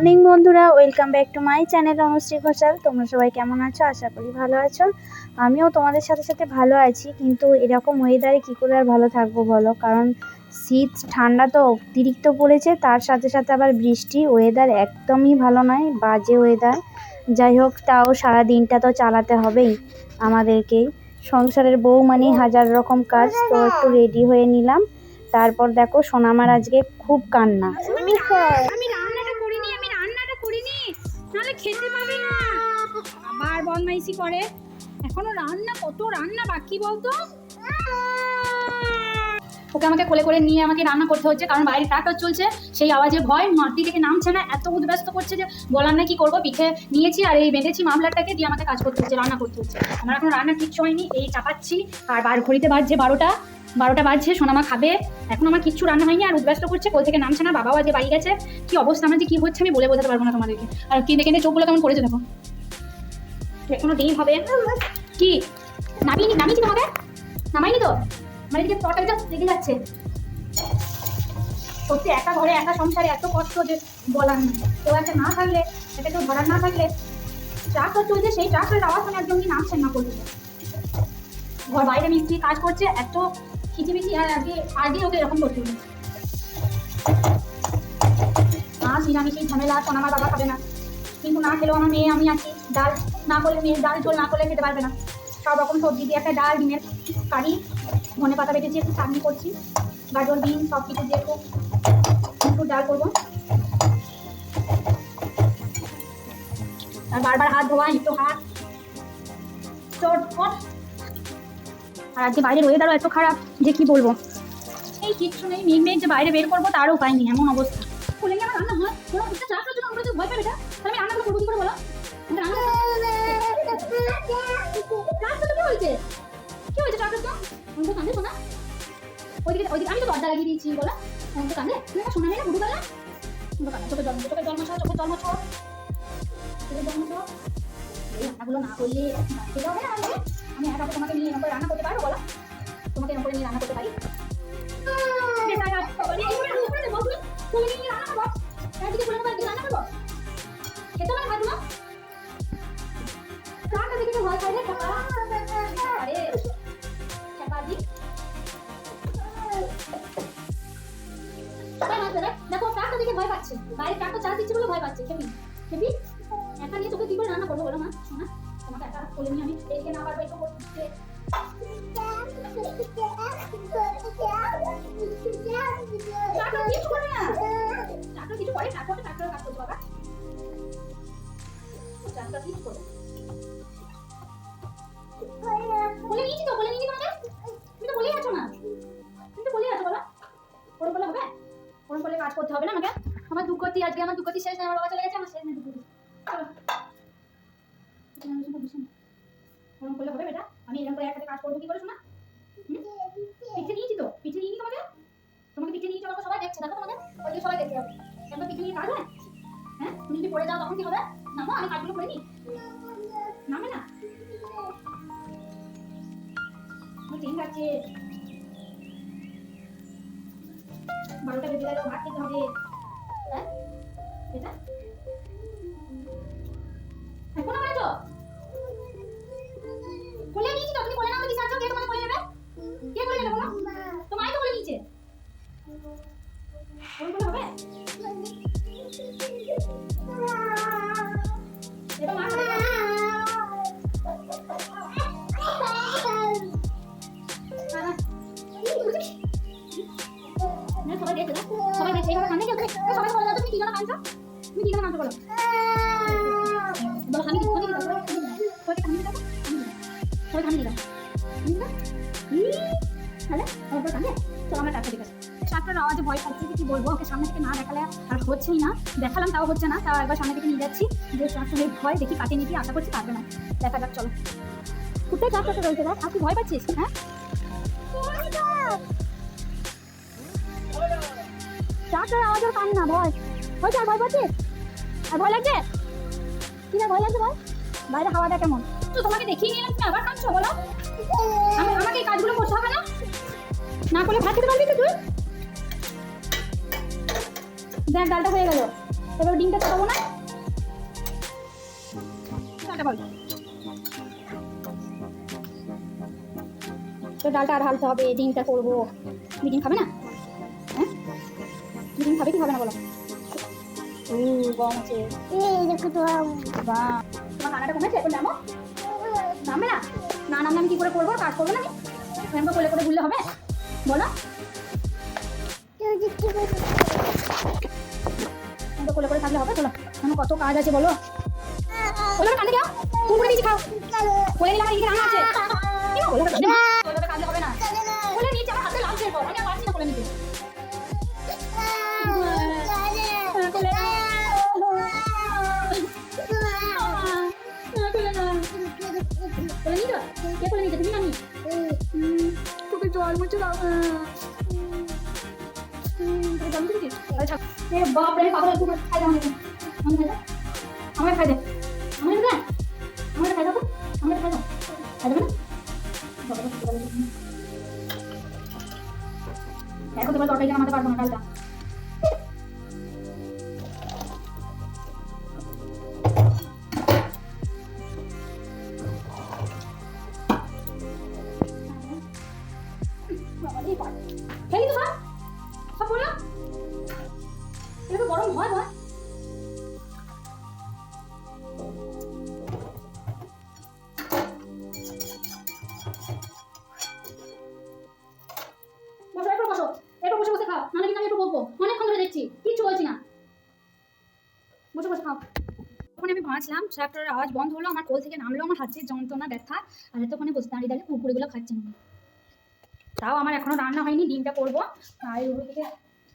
Morning বন্ধুরা, welcome back to my channel Anushree Ghoshal. তোমরা সবাই কেমন আছো? আশা করি ভালো আছো। আমিও তোমাদের সাথে সাথে ভালো আছি, কিন্তু এরকম ওয়েদারে কী করে আর ভালো থাকব বলো? কারণ শীত, ঠান্ডা তো অতিরিক্ত পড়েছে, তার সাথে সাথে আবার বৃষ্টি ওয়েদার একদমই ভালো নয়, বাজে ওয়েদার যাই হোক, তাও সারা দিনটা তো চালাতে হবেই আমাদেরকেই সংসারের বউ মানে হাজার রকম কাজ, তো একটু রেডি হয়ে নিলাম। তারপর দেখো, সোনামার আজকে খুব কান্না। বদমাইশি করে। এখনও রান্না, কত রান্না বাকি বলতো? ওকে আমাকে কোলে করে নিয়ে আমাকে রান্না করতে হচ্ছে, কারণ বাইরে ট্রাক্টর চলছে। সেই আওয়াজে ভয়, মাটি থেকে নামছে না, এত উদ্ব্যস্ত করছে যে বলার না কি করব, পিঠে নিয়েছি আর এই বেঁধেছি মামলাটাকে দিয়ে আমাকে কাজ করতে হচ্ছে, রান্না করতে হচ্ছে। আমার এখন রান্না কিচ্ছু হয়নি এই চাপাচ্ছি। আর বার ঘড়িতে বাজছে বারোটা বারোটা বাজছে, সোনামা খাবে। এখন আমার কিচ্ছু রান্না হয়নি আর উদ্ব্যস্ত করছে, কোল থেকে নামছে না, বাবাও আজকে বাড়ি গেছে। কি অবস্থা আমার যে কি হচ্ছে আমি বলে বোঝাতে পারব না তোমাদেরকে। আর কেঁদে কেঁদে চোখগুলো কেমন করেছে দেখো। এখনও দিন হবে। কি? নামিনি নামিয়েছি তোমাকে নামাইনি তো? মানে এদিকে তরকারিটা লেগে যাচ্ছে। সত্যি একা ঘরে, একা সংসারে এত কষ্ট যে বলার না কেউ একটা না থাকলে এটা কেউ ধরার না থাকলে ট্রাক্টর চলছে সেই ট্রাক্টরের আওয়াজ শুনে একদম কি নামছেন না করছে ঘর বাইরে মিস্ত্রি কাজ করছে, এত খিচিমিচি আর আগে আগে ওকে এরকম করতে হবে। মাছ নিরামিষেই ঝামেলা কোন আমার বাবা খাবে না। কিন্তু না খেলেও আমার মেয়ে, আমি আছি। ডাল না করলে মেয়ে, ডাল ঝোল না করলে খেতে পারবে না। সব রকম সবজি দিয়ে একটা ডাল, ডিমের কারি, ধনে পাতা বেটেছি, একটু চাটনি করছি, গাজর, বিন সব কিছু দিয়ে একটু একটু ডাল করব। আর বারবার হাত ধোয়া একটু হাত চটপট। আর আজকে বাইরের ওয়েদারও এত খারাপ, যে কি বলব? এই কিচ্ছু নেই, মেঘ মেঘ যে বাইরে বের করব তারও উপায় নেই, এমন অবস্থা। বলে আমার রান্না হয় তোরা বুঝতে চাষের জন্য আমরা যে ভয় পাবে আমি তো আমি তো কান্দে শোনা ওইদিকে ওইদিকে আমি তো দরজা লাগিয়ে দিয়েছি বলো। আমি তো কান্দে তুমি আমার শোনা নেই না বুড়ো বেলা আমি তো কান্দে চোখের জল চোখের জল মশা চোখের জল মশা চোখের জল মশা এই রান্নাগুলো না করলে বাড়িতে যাবে না আমাকে আমি একা তোমাকে নিয়ে এরকম করে রান্না করতে পারব বলো। তোমাকে এরকম করে নিয়ে রান্না করতে পারি? খেতে পারে ভাত না দেখে ভয় পাই রে? কাকা বাইরে কাকু চা দিচ্ছে বলে ভয় পাচ্ছে। খেবি খেবি? একা নিয়ে তোকে কি করে রান্না করব বলো মা? শোনা, তোমাকে একা করে নিয়ে আমি এদিকে না পারব একটু করতে কিছু করে না। টাকা কিছু করে কাজ করতে বাবা। কিছু করে। করব কি করে শোনা? পিঠে নিয়েছি তো? পিঠে নিয়ে তোমাকে তোমাকে পিঠে নিয়ে চলো সবাই, দেখছে, দেখো তোমাকে ওইদিকে সবাই দেখতে যাবে একবার পিঠে নিয়ে কাজ হয়? হ্যাঁ? তুমি যদি পড়ে যাও তখন কি হবে? নামো, আমি কাজগুলো করে নিই। নামে না? ঠিক আছে বারোটা বেজে গেল, ভাত খেতে হবে। হ্যাঁ? এটা? ই, তাহলে? কান্দে? আমরা টাকা দিকে আসি। ট্রাক্টরের আওয়াজে ভয় পাচ্ছি কি বলব? ওকে সামনে না দেখালে আর হচ্ছেই না। দেখালাম তাও হচ্ছে না। তাও একবার সামনে থেকে নিয়ে যাচ্ছি। যে ট্রাক্টরের ভয় দেখি কাটে নিতে আশা করছি পারবে না। দেখা যাক চলো। কোথায় ট্রাক্টরটা রয়েছে দেখ আর তুই ভয় পাচ্ছিস? হ্যাঁ? ট্রাক্টরের আওয়াজ আর কান না ভয় হয়েছে আর ভয় পাচ্ছিস আর ভয় লাগছে? কি না ভয় লাগছে ভয় বাইরে হাওয়াটা কেমন। তো তোমাকে দেখিয়ে নিলাম তুমি আবার কাঁদছো, বলো। আমি আমাকে এই কাজগুলো করতে হবে না? না করলে ভাত খেতে পারবি তো তুই? দেখ, ডালটা হয়ে গেল। এবার ডিমটা খাব না? তো ডালটা আর হালতে হবে, ডিমটা করব। ডিম খাবে না? হ্যাঁ? ডিম খাবে কি খাবে না বলো? আছে বা তোমার নামো না না করে করব কাজ না কোলে করে ঘুরলে হবে বলো কোলে করে থাকলে হবে চলো কত কাজ আছে বলো বলো কানে যাও তুমি করে খাও কোলে নিলে আমার এদিকে রান্না আছে কি বলো? কে কোলে নিতে তুমি আমি তোকে জল মুছে দাও দিচ্ছি এ বাপ রে তুমি খাই দাও আমাকে খাই দে আমাকে খাই দে আমাকে খাই দাও আমাকে খাই দাও খাই দেবে না দেখো তোমার তরকারি আমাকে পারব না, ডালটা। তখন ট্রাক্টরের আওয়াজ বন্ধ হলো আমার কোল থেকে নামলো আমার হাতের যন্ত্রণা ব্যথা। আর এতক্ষণে বসে দাঁড়িয়ে দাঁড়িয়ে কুকুরগুলো খাচ্ছেন তাও আমার এখনও রান্না হয়নি ডিমটা করব। আর ওর দিকে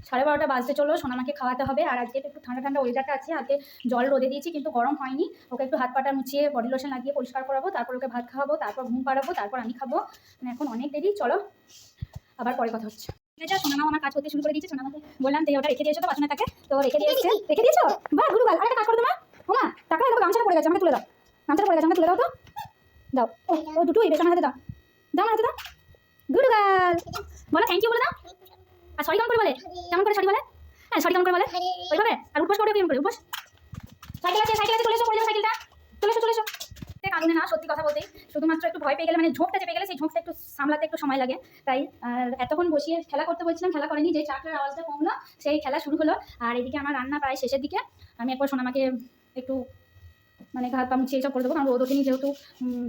সাড়ে বারোটা বাজতে চলো সোনামাকে খাওয়াতে হবে। আর আজকে একটু ঠান্ডা ঠান্ডা ওয়েদারটা আছে আজকে জল রোদে দিয়েছি কিন্তু গরম হয়নি। ওকে একটু হাত পাটা মুছিয়ে বডি লোশন লাগিয়ে পরিষ্কার করাবো তারপর ওকে ভাত খাওয়াবো তারপর ঘুম পাড়াবো তারপর আমি খাব। মানে এখন অনেক দেরি চলো। আবার পরে কথা হচ্ছে। ঠিক আছে সোনামাও আমার কাজ করতে শুরু করে দিয়েছে সোনামাকে বললাম যে ওটা রেখে দিয়েছ তো বাসনে তাকে? তো রেখে দিয়েছে? রেখে দিয়েছ। বাহ গুরু গাল আরেকটা কাজ করো তোমার। ওমা টাকা দেখো, গামছাটা পড়ে গেছে, আমাকে তুলে দাও। গামছাটা পড়ে গেছে, আমাকে তুলে দাও তো। দাও। ও ও, দুটোই বেশ, আমার হাতে দাও। দাও, আমার হাতে দাও। গুরু গাল বলো থ্যাংক ইউ বলে দাও। আর সরি কেমন করে বলে? কেমন করে সরি বলে? হ্যাঁ সরি কেমন করে বলে? ওইভাবে। আর উপোস করে কেমন করে উপোস সাইকেল আছে সাইকেল আছে, চলে এসো, পড়ে যাও সাইকেলটা। চলে এসো চলে এসো। কারণে না, সত্যি কথা বলতে শুধুমাত্র একটু ভয় পেয়ে গেলে মানে ঝোঁকটা চেপে গেলে, সেই ঝোঁকটা একটু সামলাতে একটু সময় লাগে। তাই এতক্ষণ বসিয়ে খেলা করতে বলছিলাম, খেলা করেনি, যে চাকরির আওয়াজটা কমলো, সেই খেলা শুরু হলো। আর এদিকে আমার রান্না প্রায় শেষের দিকে। আমি একবার সোনামাকে একটু মানে হাত পা মুছিয়ে এইসব করে দেবো কারণ রোদ ওঠেনি যেহেতু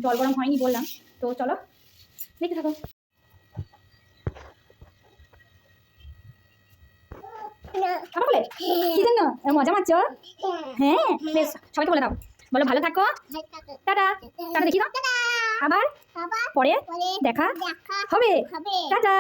জল গরম হয়নি বললাম। তো চলো দেখতে থাকো। আবার বলে? কি জন্য? মজা মারছ? হ্যাঁ বেশ সবাইকে বলে দাও। বলো ভালো থাকো। টাটা। টাটা দেখি দাও আবার পরে দেখা হবে। টাটা।